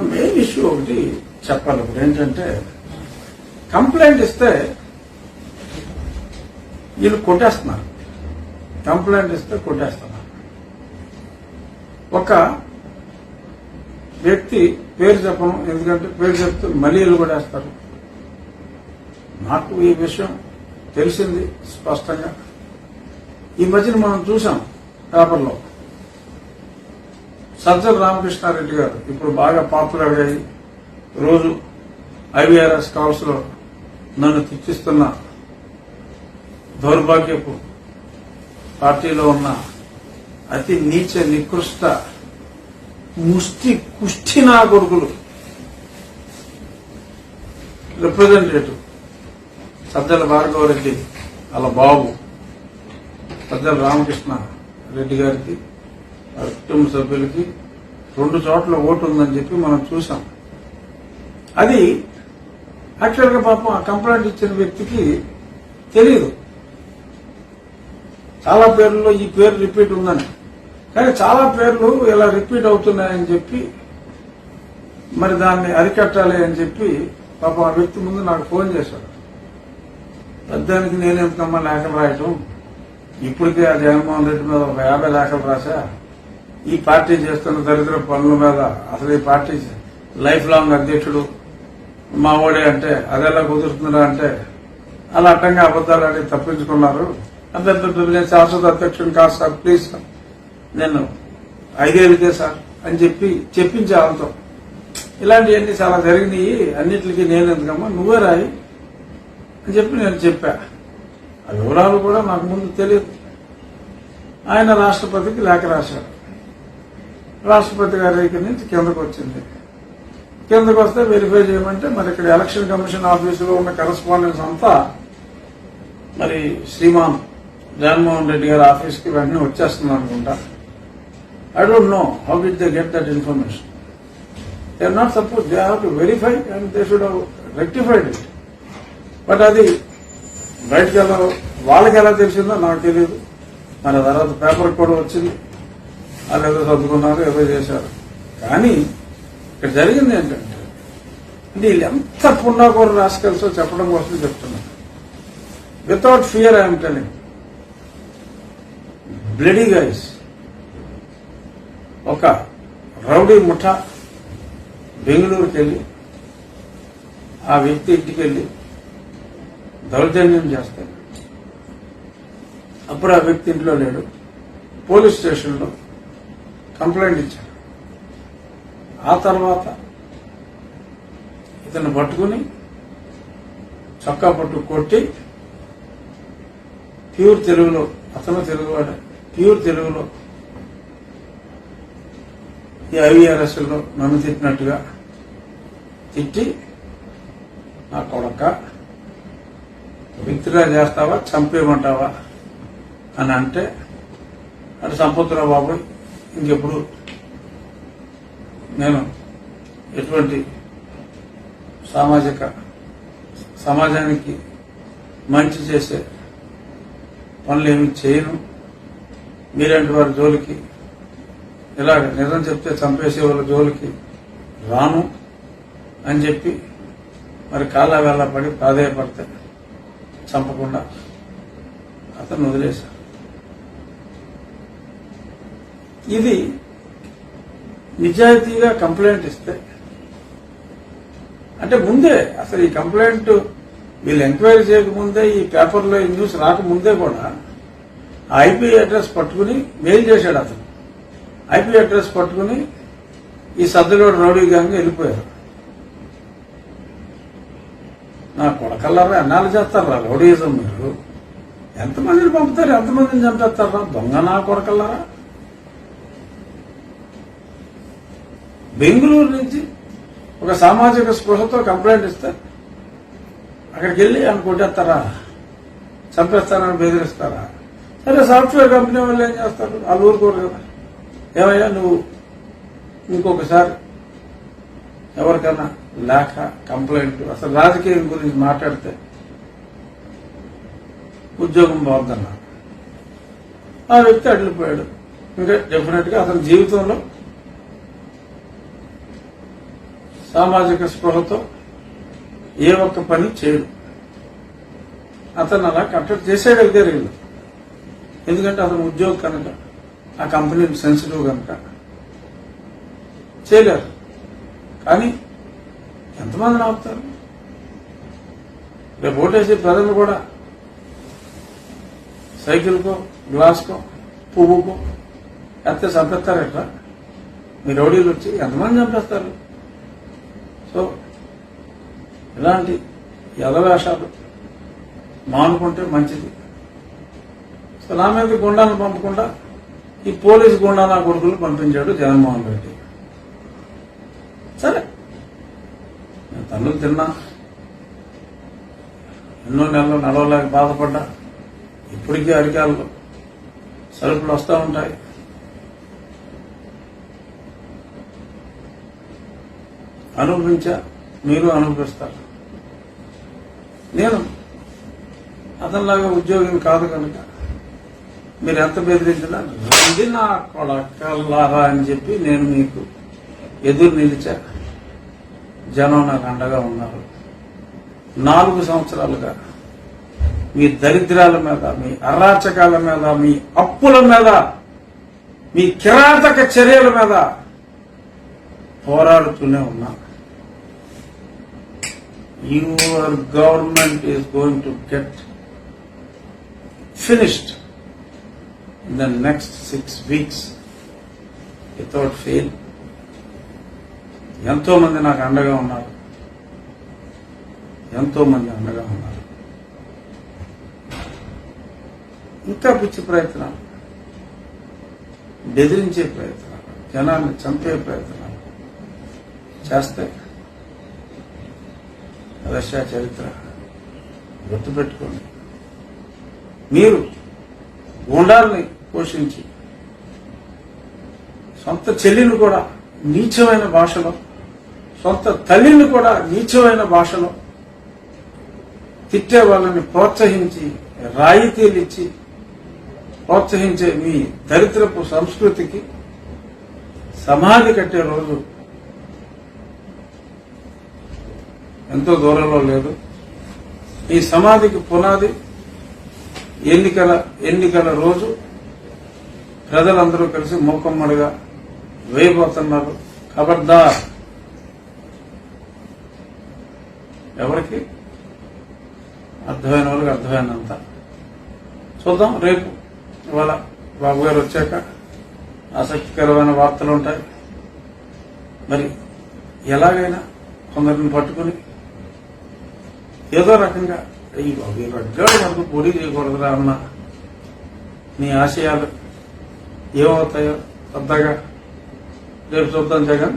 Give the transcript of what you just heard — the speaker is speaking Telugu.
మెయిన్ ఇష్యూ ఒకటి చెప్పాలి. ఒకటి ఏంటంటే కంప్లైంట్ ఇస్తే వీళ్ళు కొట్టేస్తున్నారు. కంప్లైంట్ ఇస్తే కొట్టేస్తున్నారు. ఒక వ్యక్తి పేరు చెప్పను ఎందుకంటే పేరు చెప్తే మళ్ళీ వీళ్ళు కొట్టేస్తారు. నాకు ఈ విషయం తెలిసింది స్పష్టంగా. ఈ మధ్యన మనం చూసాం పేపర్లో. సజ్జల రామకృష్ణారెడ్డి గారు ఇప్పుడు బాగా పాపులర్ అయ్యాయి రోజు ఐవీఆర్ఎస్ కాల్స్లో నన్ను తెచ్చిస్తున్న దౌర్భాగ్యపు పార్టీలో ఉన్న అతి నీచ నికృష్ట ముష్టి కుష్టి నా కొడుకులు రిప్రజెంటేటివ్ సజ్జల భార్గవరెడ్డి వాళ్ళ బాబు సజ్జల రామకృష్ణ రెడ్డి గారికి కుటుంబ సభ్యులకి రెండు చోట్ల ఓటు ఉందని చెప్పి మనం చూసాం. అది యాక్చువల్గా పాపం ఆ కంప్లైంట్ ఇచ్చిన వ్యక్తికి తెలియదు చాలా పేర్లలో ఈ పేరు రిపీట్ ఉందని. కానీ చాలా పేర్లు ఇలా రిపీట్ అవుతున్నాయని చెప్పి మరి దాన్ని అరికట్టాలి అని చెప్పి పాపం ఆ వ్యక్తి ముందు నాకు ఫోన్ చేశాడు. పెద్దానికి నేనెందుకమ్మా లేఖలు రాయటం? ఇప్పటికే ఆ జగన్మోహన్ రెడ్డి మీద ఒక యాభై లేఖలు రాశా? ఈ పార్టీ చేస్తున్న దరిద్ర పనుల మీద అసలు ఈ పార్టీ లైఫ్ లాంగ్ అధ్యక్షుడు మా ఓడే అంటే అదేలా కుదురుతుందా అంటే అలా అడ్డంగా అబద్దాలు అడిగి తప్పించుకున్నారు. అభ్యర్థులు నేను శాశ్వత అధ్యక్షుడు కాదు సార్ ప్లీజ్ సార్ నేను ఐదేళ్ళకే సార్ అని చెప్పి చెప్పించే వాళ్ళతో. ఇలాంటివన్నీ చాలా జరిగినాయి అన్నిటికీ నేను ఎందుకమ్మా నువ్వే రాయి అని చెప్పి నేను చెప్పా. ఆ వివరాలు కూడా నాకు ముందు తెలియదు. ఆయన రాష్ట్రపతికి లేఖ రాశాడు. రాష్ట్రపతి గారి దగ్గర నుంచి కిందకు వచ్చింది. కిందకు వస్తే వెరిఫై చేయమంటే మరి ఇక్కడ ఎలక్షన్ కమిషన్ ఆఫీసులో ఉన్న కరస్పాండెన్స్ అంతా మరి శ్రీమాన్ జగన్మోహన్ రెడ్డి గారి ఆఫీస్కి వెంటనే వచ్చేస్తుంది అనుకుంటా. I don't know how did they get that information they are not suppose they have to verify and they should rectified it but అది బయటకు ఎలా వాళ్ళకి ఎలా తెలిసిందో నాకు తెలియదు. మన తర్వాత పేపర్ కూడా వచ్చింది. వాళ్ళు ఏదో చదువుకున్నారు ఏదో చేశారు. కానీ ఇక్కడ జరిగింది ఏంటంటే వీళ్ళు ఎంత పున్నాకూర రాసుకెళ్సో చెప్పడం కోసం చెప్తున్నాను without fear I'm telling bloody guys ఒక రౌడీ ముఠా బెంగళూరుకి వెళ్ళి ఆ వ్యక్తి ఇంటికి వెళ్ళి దౌర్జన్యం చేస్తాడు. అప్పుడు ఆ వ్యక్తి ఇంట్లో లేడు. పోలీస్ స్టేషన్లో కంప్లైంట్ ఇచ్చాడు ఆ తర్వాత ఇతను పట్టుకుని చొక్కా పట్టు కొట్టి ప్యూర్ తెలుగులో అతను తెలుగువాడే ప్యూర్ తెలుగులో ఈ ఐవీఆర్ఎస్లో నన్ను తిట్టినట్టుగా తిట్టి నా కొడక విత్డ్రా చేస్తావా చంపేయమంటావా అని అంటే అటు సంపత్రావు బాబు ఇంకెప్పుడు? నేను ఎటువంటి సామాజిక సమాజానికి మంచి చేసే పనులు ఏమి చేయను. మీలాంటి వారి జోలికి ఇలాగ నిజం చెప్తే చంపేసే వాళ్ళ జోలికి రాను అని చెప్పి మరి కాళ్ళ వేళ పడి ప్రాధాయపడితే చంపకుండా అతను వదిలేశారు ఇది నిజాయితీగా కంప్లైంట్ ఇస్తే అంటే ముందే అసలు ఈ కంప్లైంట్ వీళ్ళు ఎంక్వైరీ చేయకముందే ఈ పేపర్లో ఈ న్యూస్ రాకముందే కూడా ఐపీ అడ్రస్ పట్టుకుని మెయిల్ చేశాడు అతను. ఐపీ అడ్రస్ పట్టుకుని ఈ సద్దులోడు రౌడీ గ్యాంగ్ వెళ్ళిపోయారు. నా కొడకల్లారా అన్నాలు చేస్తారా రౌడీజం మీరు? ఎంతమందిని పంపుతారు? ఎంతమందిని చంపేస్తారా? దొంగ నా కొడకల్లారా? బెంగళూరు నుంచి ఒక సామాజిక స్పృహతో కంప్లైంట్ ఇస్తే అక్కడికి వెళ్ళి ఆయన కొట్టేస్తారా? చంపేస్తారని బెదిరిస్తారా? సరే సాఫ్ట్వేర్ కంపెనీ వాళ్ళు ఏం చేస్తారు? వాళ్ళు ఊరుకోరు కదా. ఏమయ్యా నువ్వు ఇంకొకసారి ఎవరికన్నా లేఖ కంప్లైంట్ అసలు రాజకీయం గురించి మాట్లాడితే ఉద్యోగం బాగుందన్నా? ఆ వ్యక్తి అడిగిపోయాడు ఇంకా డెఫినెట్గా అతని జీవితంలో సామాజిక స్పృహతో ఏ ఒక్క పని చేయడు. అతను అలా కట్టడి చేసేయడం జరిగింది. ఎందుకంటే అతను ఉద్యోగం కనుక ఆ కంపెనీ సెన్సిటివ్ కనుక చేయలేరు. కానీ ఎంతమందిని ఆపుతారు? రేపు ఓటేసే ప్రజలు కూడా సైకిల్కో గ్లాస్కో పువ్వుకో ఎంత చంపేస్తారు ఎట్లా మీ రౌడీలు వచ్చి ఎంతమంది చంపేస్తారు? సో ఇలాంటి ఎదవేషాలు మానుకుంటే మంచిది. సో నా మీద గుండాలను పంపకుండా ఈ పోలీస్ గుండా నా కొడుకులు పంపించాడు జగన్మోహన్ రెడ్డి. సరే. నేను తన్నులు తిన్నా. ఎన్నో నెలలు నడవలేక బాధపడ్డా. ఇప్పటికీ అరికాల్లో సరుకులు వస్తూ ఉంటాయి. అనుభవించా మీరు అనుభవిస్తారు. నేను అతనిలాగా ఉద్యోగం కాదు కనుక మీరు ఎంత బెదిరించినా రండి నా కొడకల్లారా అని చెప్పి నేను మీకు ఎదురు నిలిచా. జనం నాకు అండగా ఉన్నారు. నాలుగు సంవత్సరాలుగా మీ దరిద్రాల మీద మీ అరాచకాల మీద మీ అప్పుల మీద మీ కిరాతక చర్యల మీద పోరాడుతూనే ఉన్నా. Your government is going to get finished in the next six weeks without fail. ఎంతో మంది నాకు అండగా ఉన్నారు. ఎంతో మంది అండగా ఉన్నారు. ఇంకా పిచ్చి ప్రయత్నాలు. బెదిరించే ప్రయత్నాలు. జనాన్ని చంపే ప్రయత్నాలు. చేస్తే రష్యా చరిత్ర. గుర్తుపెట్టుకోండి. మీరు గుండాల్ని పోషించి సొంత చెల్లిని కూడా నీచమైన భాషలో సొంత తల్లిని కూడా నీచమైన భాషలో తిట్టే వాళ్ళని ప్రోత్సహించి రాయితీలు ఇచ్చి ప్రోత్సహించే మీ దరిద్రపు సంస్కృతికి సమాధి కట్టే రోజు ఎంతో దూరంలో లేదు. ఈ సమాధికి పునాది ఎన్నికల ఎన్నికల రోజు ప్రజలందరూ కలిసి మూకమ్మడిగా వేయబోతున్నారు. ఖబర్దార్ ఎవరికి? అర్థమైన వాళ్ళకి అర్థమైనంత చూద్దాం రేపు ఇవాళ బాబు గారు వచ్చాక ఆసక్తికరమైన వార్తలు ఉంటాయి. మరి ఎలాగైనా కొందరిని పట్టుకుని ఏదో రకంగా ఈ బాబు ఈ రగ్గాడు మనకు పొడి చేయకూడదురా అన్న నీ ఆశయాలు ఏమవుతాయో పెద్దగా రేపు చూద్దాం జగన్.